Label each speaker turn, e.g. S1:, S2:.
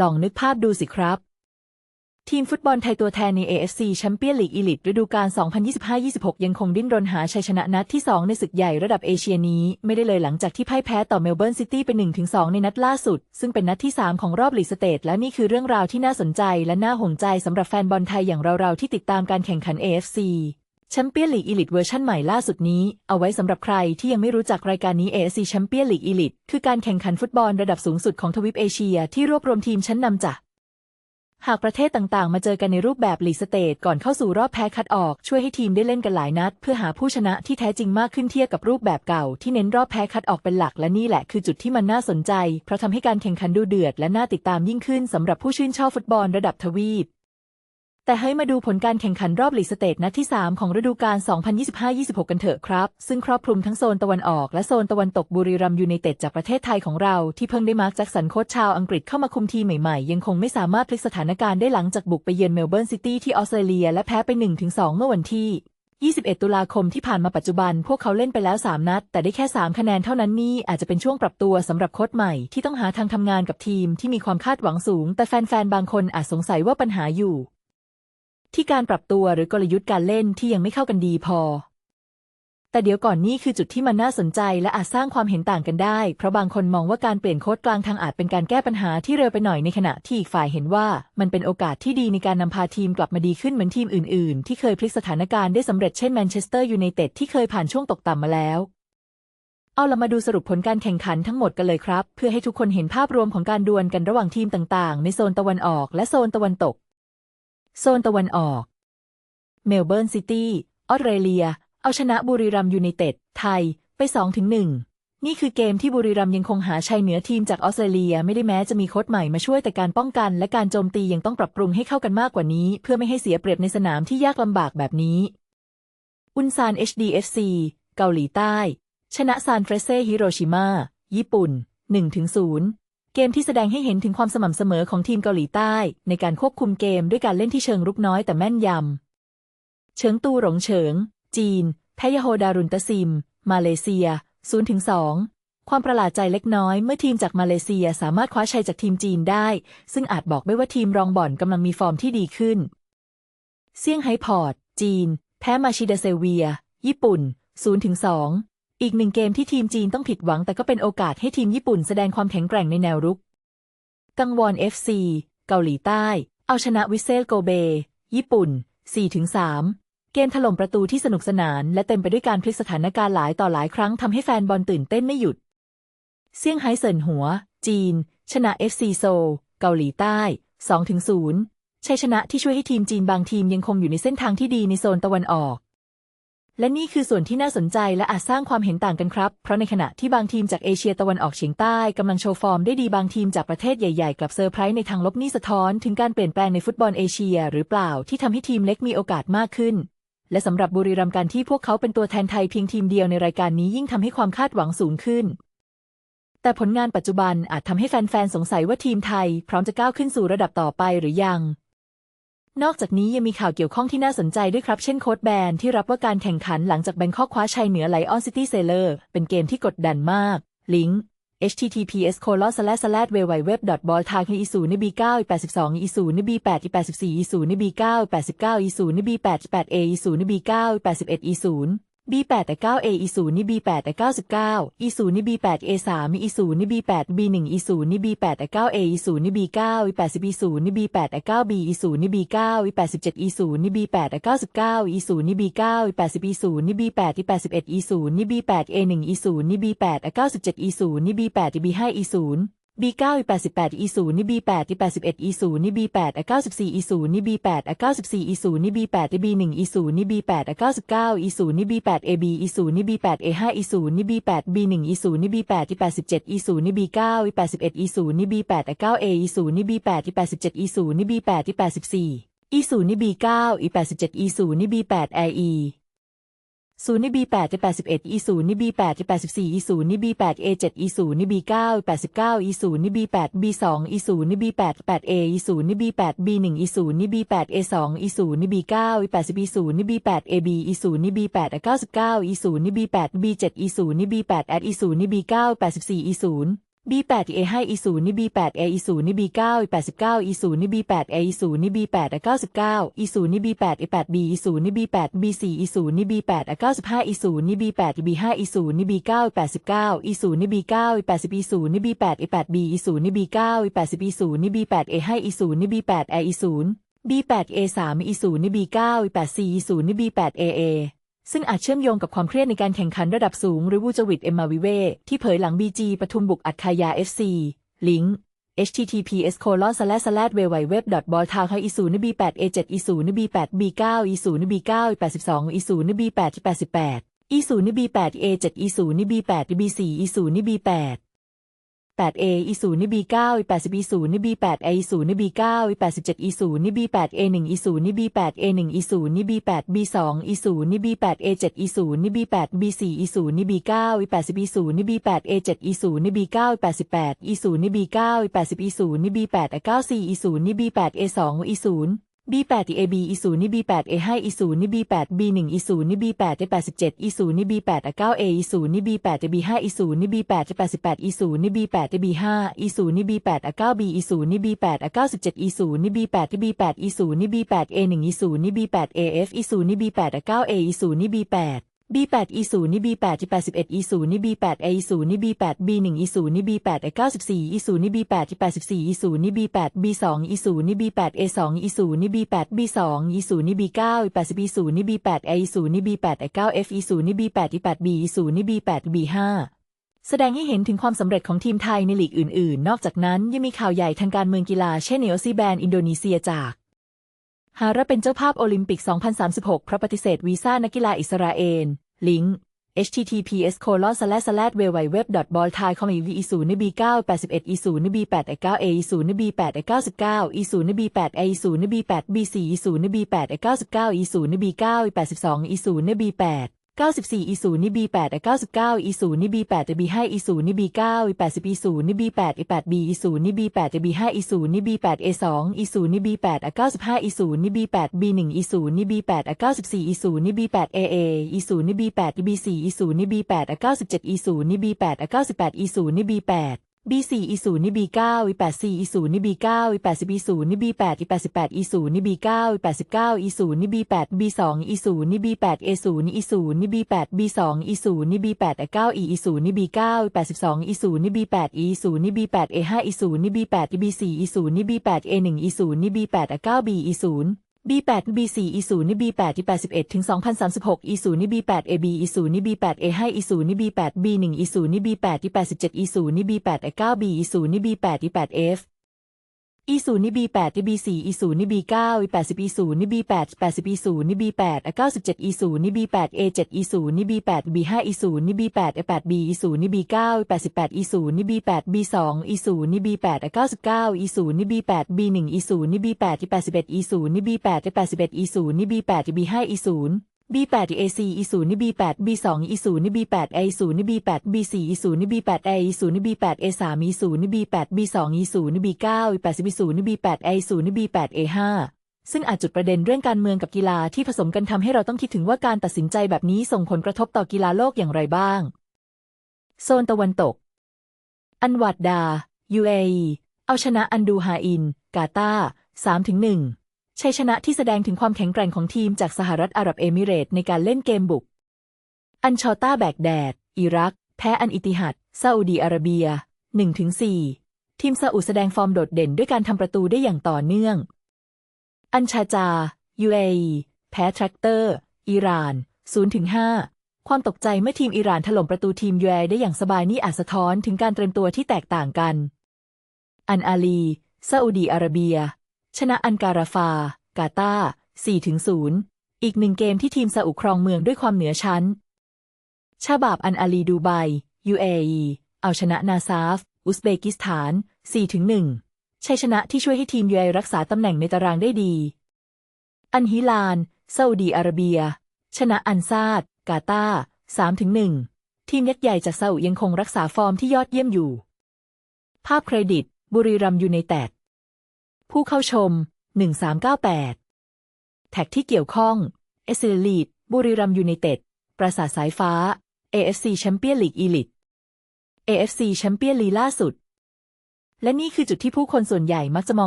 S1: ลองนึกภาพดูสิครับ ทีมฟุตบอลไทยตัวแทนใน AFC แชมเปี้ยนลีกอีลิตฤดูกาล 2025-26 ยังคงดิ้นรนหาชัยชนะนัดที่ 2 ในศึกใหญ่ระดับเอเชียนี้ ไม่ได้เลยหลังจากที่พ่ายแพ้ต่อเมลเบิร์นซิตี้เป็น1-2 ในนัดล่าสุด ซึ่งเป็นนัดที่ 3 ของรอบลีกสเตทและนี่คือเรื่องราวที่น่าสนใจและน่าห่วงใจสำหรับแฟนบอลไทยอย่างเราๆที่ติดตามการแข่งขัน AFC แชมเปี้ยนลีกอีลิตเวอร์ชันใหม่ล่าสุดนี้ เอาไว้สำหรับใครที่ยังไม่รู้จักรายการนี้ AFC แชมเปี้ยนลีกอีลิตคือการแข่งขันฟุตบอลระดับสูงสุดของทวีปเอเชียที่รวบรวมทีมชั้นนำจากหากประเทศต่างๆ มาเจอกันในรูปแบบลีสเตทก่อนเข้าสู่รอบแพ้คัดออก ช่วยให้ทีมได้เล่นกันหลายนัด เพื่อหาผู้ชนะที่แท้จริงมากขึ้นเทียบกับรูปแบบเก่า ที่เน้นรอบแพ้คัดออกเป็นหลักและนี่แหละคือจุดที่มันน่าสนใจ เพราะทำให้การแข่งขันดูเดือดและน่าติดตามยิ่งขึ้นสำหรับผู้ชื่นชอบฟุตบอลระดับทวีป แต่ให้มาดูผลการแข่งขันรอบลีกสเตทนัดที่ 3 ของฤดูกาล 2025-26 กันเถอะครับ ซึ่งครอบคลุมทั้งโซนตะวันออกและโซนตะวันตกบุรีรัมย์ยูไนเต็ดจากประเทศไทยของเรา ที่เพิ่งได้มาร์คแจ็คสันโค้ชชาวอังกฤษเข้ามาคุมทีมใหม่ๆ ยังคงไม่สามารถพลิกสถานการณ์ได้หลังจากบุกไปเยือนเมลเบิร์นซิตี้ที่ออสเตรเลียและแพ้ไป 1-2 เมื่อวันที่ 21 ตุลาคมที่ผ่านมาปัจจุบัน พวกเขาเล่นไปแล้ว 3 นัด แต่ได้แค่ 3 คะแนนเท่านั้นนี่อาจจะเป็นช่วงปรับตัวสำหรับโค้ชใหม่ที่ต้องหาทางทำงานกับทีมที่มีความคาดหวังสูง แต่แฟนๆบางคนอาจสงสัยว่าปัญหาอยู่ ที่การปรับตัวหรือกลยุทธ์การเล่นที่ยังไม่เข้ากันดีพอ แต่เดี๋ยวก่อนนี่คือจุดที่มันน่าสนใจและอาจสร้างความเห็นต่างกันได้ เพราะบางคนมองว่าการเปลี่ยนโค้ชกลางทางอาจเป็นการแก้ปัญหาที่เร็วไปหน่อยในขณะที่อีกฝ่ายเห็นว่า มันเป็นโอกาสที่ดีในการนำพาทีมกลับมาดีขึ้นเหมือนทีมอื่น ๆ ที่เคยพลิกสถานการณ์ได้สำเร็จเช่นแมนเชสเตอร์ยูไนเต็ดที่เคยผ่านช่วงตกต่ำมาแล้วเอาเรามาดูสรุปผลการแข่งขันทั้งหมดกันเลยครับ เพื่อให้ทุกคนเห็นภาพรวมของการดวลกันระหว่างทีมต่างๆ ในโซนตะวันออกและโซนตะวันตก โซนตะวันออก เมลเบิร์นซิตี้ ออสเตรเลีย เอาชนะบุรีรัมยูไนเต็ด ไทย ไป2ถึง1นี่คือเกมที่บุรีรัมย์ยังคงหาชัยเหนือทีมจากออสเตรเลียไม่ได้แม้จะมีโค้ชใหม่มาช่วยแต่การป้องกัน และการโจมตียังต้องปรับปรุงให้เข้ากันมากกว่านี้ เพื่อไม่ให้เสียเปรียบในสนามที่ยากลำบากแบบนี้ อุนซาน HDFC เกาหลีใต้ ชนะซานเฟรเซฮิโรชิมาญี่ปุ่น 1-0 เกมที่แสดงให้เห็นถึงความสม่ำเสมอของทีมเกาหลีใต้ ในการควบคุมเกมด้วยการเล่นที่เชิงรุกน้อยแต่แม่นยำ เฉิงตูหลงเฉิง จีน แพยาโฮดารุนตะซิม มาเลเซีย 0-2 ความประหลาดใจเล็กน้อยเมื่อทีมจากมาเลเซียสามารถคว้าชัยจากทีมจีนได้ ซึ่งอาจบอกได้ว่าทีมรองบ่อนกำลังมีฟอร์มที่ดีขึ้น เซี่ยงไฮ้พอร์ต จีน แพ้มาชิดาเซเวีย ญี่ปุ่น 0-2 อีกหนึ่งเกมที่ทีมจีนต้องผิดหวังแต่ก็เป็นโอกาสให้ทีมญี่ปุ่นแสดงความแข็งแกร่งในแนวรุก กังวอน FC เกาหลีใต้ เอาชนะวิเซลโกเบ ญี่ปุ่น 4-3 เกมถล่มประตูที่สนุกสนานและเต็มไปด้วยการพลิกสถานการณ์หลายต่อหลายครั้งทำให้แฟนบอลตื่นเต้นไม่หยุด เซี่ยงไฮ้เซินหัว จีน ชนะ FC โซลเกาหลีใต้ 2-0 ชัยชนะที่ช่วยให้ทีมจีนบางทีมยังคงอยู่ในเส้นทางที่ดีในโซนตะวันออก และนี่คือส่วนที่น่าสนใจและอาจสร้างความเห็นต่างกันครับ เพราะในขณะที่บางทีมจากเอเชียตะวันออกเฉียงใต้กำลังโชว์ฟอร์มได้ดีบางทีมจากประเทศใหญ่ๆ กลับเซอร์ไพรส์ในทางลบนี่สะท้อนถึงการเปลี่ยนแปลงในฟุตบอลเอเชีย หรือเปล่าที่ทำให้ทีมเล็กมีโอกาสมากขึ้น และสำหรับบุรีรัมย์การที่พวกเขาเป็นตัวแทนไทยเพียงทีมเดียวในรายการนี้ยิ่งทำให้ความคาดหวังสูงขึ้น แต่ผลงานปัจจุบันอาจทำให้แฟนๆสงสัยว่าทีมไทย พร้อมจะก้าวขึ้นสู่ระดับต่อไปหรือยัง นอกจากนี้ยังมีข่าวเกี่ยวข้องที่น่าสนใจด้วยครับ เช่นโค้ดแบนที่รับว่าการแข่งขันหลังจากแบงคอกคว้าชัยเหนือไลออนซิตี้เซเลอร์เป็นเกมที่กดดันมาก ลิงก์ https c o l o s l a s l a d w w w b o l t a k i s u n b 9 8 2 i s u n b 8 8 4 i s u n b 9 8 9 i s u n b 8 8 a i s u n b 9 8 1 i s u n B8 แต่9 A อีศูนี่ B8 แต่99อีศูนี่ B8 A3 อีศูนี่ B8 B1 อีศูนี่ B8 แต่9 A อีศูนี่ B9 วี80อีศูนี่ B8 แต่9 B อีศูนี่ B9 วี87อีศูนี่ B8 แต่99อีศูนี่ B9 วี80อีศูนย์นี่ B8 อี81อีศูนี่ B8 A1 อีศูนี่ B8 แต่97อีศูนย์นี่ B8 อี B5 อีศูน B แปดอีแปดสิบเอ็ดอีศูนย์นี่ B แปดอะเก้าสิบสี่อีศูนย์นี่ B แปดอะเก้าสิบสี่อีศูนย์นี่ B แปด B หนึ่งอีศูนย์นี่ B แปดอะเก้าสิบเก้าอีศูนย์นี่ B แปด AB อีศูนย์นี่ B แปด A ห้าอีศูนย์นี่ B แปด B หนึ่งอีศูนย์นี่ B แปดอีแปดสิบเจ็ดอีศูนย์นี่ B เก้าอีแปดสิบเอ็ดอีศูนย์นี่ B แปดอะเก้า A อีศูนย์นี่ B แปดอีแปดสิบเจ็ดอีศูนย์นี่ B แปดอีแปดสิบสี่อีศูนย์นี่ ศูนย์นี่ B แปด AE ศูนย์นี่ B แปดจะแปดสิบเอ็ดอีศูนย์นี่ B แปดจะแปดสิบสี่อีศูนย์นี่ B แปด A เจ็ดอีศูนย์นี่ B เก้าแปดสิบเก้าอีศูนย์นี่ B แปด B สองอีศูนย์นี่ B แปดแปด A อีศูนย์นี่ B แปด B หนึ่งอีศูนย์นี่ B แปด A สองอีศูนย์นี่ B เก้าแปดสิบอีศูนย์นี่ B แปด A B อีศูนย์นี่ B แปดเก้าสิบเก้าอีศูนย์นี่ B แปด B เจ็ดอีศูนย์นี่ B แปด A อีศูนย์นี่ B เก้าแปดสิบสี่อีศูนย์ B8 A ให้ E 0 นี่ B8 A E 0นี่ B9 E89 E 0 นี่ B8 A E 0นี่ B8 A 99 E 0 นี่ B8 A 8 B E 0 นี่ B8 B4 E 0 นี่ B8 A 95 E 0 นี่ B8 B5 E 0 นี่ B9 E89 E 0 นี่ B9 E80 E 0 นี่ B8 A 8 B E 0 นี่ B9 E80 E 0 นี่ B8 A ให้ E 0 นี่ B8 A E 0 B8 A 3 E 0 นี่ B9 E84 E 0 นี่ B8 AA ซึ่งอาจเชื่อมโยงกับความเครียดในการแข่งขันระดับสูง หรือวูจวิตเอ็มมาวิเวที่เผยหลังบีจีปทุมบุกอัดคายาเอฟซีลิงก์ https colon slash slash w w w b a l t a g อีศูนย์ b8 a7 อีศูนย์ b8 b9 อีศูนย์ b9 82อีศูนย์ b8 88อีศูนย์ b8 a7 อีศูนย์ b8 b4 อีศูนย์ b8 8a อีศูนย์ b9 80อีศูนย์ b8 a อีศูนย์ b9 87อีศูนย์ b8 a1 อีศูนย์ b8 a1 อีศูนย์ b8 b2 อีศูนย์ b8 a7 อีศูนย์ b8 b4 อีศูนย์ b9 80อีศูนย์ b8 a7 อีศูนย์ b9 88อีศูนย์ b9 80อีศูนย์ b8 94อีศูนย์ b8 a2 อีศูนย์ B8 AB อีศูนย์นี่ B8 A ให้อีศูนย์นี่ B8 B1 อีศูนย์นี่ B8 87 อีศูนย์นี่ B8 9 A อีศูนย์นี่ B8 B5 อีศูนย์นี่ B8 88 อีศูนย์นี่ B8 B5 อีศูนย์นี่ B8 9 B อีศูนย์นี่ B8 97 อีศูนย์นี่ B8 B8 อีศูนย์นี่ B8 A1 อีศูนย์นี่ B8 AF อีศูนย์นี่ B8 9 A อีศูนย์นี่ B8 B8 E 0 นี่ B8 81 E 0 นี่ B8 A E0 นี่ B8 B1 E 0 นี่ B8 A 94 E 0 นี่ B8 84 E 0 นี่ B8 B2 E 0 นี่ B8 A 2 E 0 นี่ B8 B2 E 0 นี่ B9 80 E 0 นี่ B8 A E0 นี่ B8 A 9 F E 0 นี่ B8 8 B E 0 นี่ B8 B5 แสดงให้เห็นถึงความสำเร็จของทีมไทยในลีกอื่น ๆ นอกจากนั้นยังมีข่าวใหญ่ทางการเมืองกีฬาเช่นเนโอซีแบนอินโดนีเซียจาก หาระเป็นเจ้าภาพโอลิมปิก 2036 เพราะปฏิเสธวีซ่านักกีฬาอิสราเอล ลิงก์ https colon slash slash www ball thai com ev e 0 b 9 8 1 e 0 b 8 e 9 a e 0 b 8 e 9 9 e 0 b 8 a e 0 b 8 b 4 e 0 b 8 e 9 9 e 0 b 9 e 8 2 e 0 b 8 94 e ศูนย์ b 8 99 e ศูนย์ b 8 b 5 e ศูนย์ b 9 80 e ศูนย์ b 8 8 b e ศูนย์ b 8 b 5 e ศูนย์ b 8 a 2 e ศูนย์ b 8 95 e ศูนย์ b 8 b 1 e ศูนย์ b 8 94 e ศูนย์ b 8 a a e ศูนย์ b 8 b 4 e ศูนย์ b 8 97 e ศูนย์ b 8 98 e ศูนย์ b 8 B4 E 0 นี่ B9 E84 E 0 นี่ B9 E80 E 0 นี่ B8 E88 E 0 นี่ B9 E89 E 0 นี่ B8 B2 E 0 นี่ B8 A0 นี่ E 0 นี่ B8 B2 E 0 นี่ B8 A9 E0 นี่ B9 82 E 0 นี่ B8 E 0 นี่ B8 A5 E 0 นี่ B8 B4 E 0 นี่ B8 A1 E 0 นี่ B8 A9 B E 0 B8 B4 E 0 นี่ B8 ที่81 ถึง2036 E 0 นี่ B8 AB E 0 นี่ B8 A ให้ E 0 นี่ B8 B1 E 0 นี่ B8 E8F ที่87 E 0นี่ B8 A9 B E 0นี่ B8 ที่8 F E 0นี่ B8 ที่ B4 E 0นี่ B9 80 E 0นี่ B8 80 E 0นี่ B8 97 E 0นี่ B8 A7 E 0นี่ B8 B5 E 0นี่ B8 A8 B E 0นี่ B9 88 E 0นี่ B8 B2 E 0นี่ B8 99 E 0นี่ B8 B1 E 0นี่ B8 81 E 0นี่ B8 81 E 0นี่ B8 B5 E 0 B8 AC E 0นี่ B8 B2 E 0นี่ B8 A 0นี่ B8 B4 E 0นี่ B8 A 0นี่ B8 A 3 E 0นี่ B8 B2 E 0นี่ B9 80 E 0นี่ B8 A 0นี่ B8 A 5 ซึ่งอาจจุดประเด็นเรื่องการเมืองกับกีฬาที่ผสมกันทำให้เราต้องคิดถึงว่าการตัดสินใจแบบนี้ส่งผลกระทบต่อกีฬาโลกอย่างไรบ้าง โซนตะวันตก อันวัดดา UAE เอาชนะอันดูฮาอิน กาตาร์3-1 ชัยชนะที่แสดงถึงความแข็งแกร่งของทีมจากสหรัฐอาหรับเอมิเรต์ในการเล่นเกมบุก อันชอต้าแบกแดด อิรัก แพ้อันอิติฮัดซาอุดีอาระเบีย 1-4 ทีมซาอุแสดงฟอร์มโดดเด่นด้วยการทำประตูได้อย่างต่อเนื่อง อันชาจา UAE แพ้แทรกเตอร์ อิหร่าน 0-5 ความตกใจเมื่อทีมอิหร่านถล่มประตูทีม UAE ได้อย่างสบายนี่อาจสะท้อนถึงการเตรียมตัวที่แตกต่างกัน อันอาลีซาอุดีอาระเบีย ชนะอันการาฟา กาตาร์4-0อีกหนึ่งเกมที่ทีมซาอุครองเมืองด้วยความเหนือชั้น ชาบาบอันอาลีดูไบ UAE เอาชนะนาซาฟ อุซเบกิสถาน4-1ชัยชนะที่ช่วยให้ทีม UAE รักษาตำแหน่งในตารางได้ดี อันฮิลานซาอุดีอาระเบีย ชนะอันซาด กาตาร์3-1ทีมยักษ์ใหญ่จากซาอุยังคงรักษาฟอร์มที่ยอดเยี่ยมอยู่ ภาพเครดิต บุรีรัมย์ยูไนเต็ด ผู้เข้าชม 1398 แท็กที่เกี่ยวข้องเอสเซลีดบุรีรัมย์ยูไนเต็ด ปราสาทสายฟ้า AFC แชมเปี้ยนลีกอีลิต AFC แชมเปี้ยนลีล่าสุด และนี่คือจุดที่ผู้คนส่วนใหญ่มักจะมอง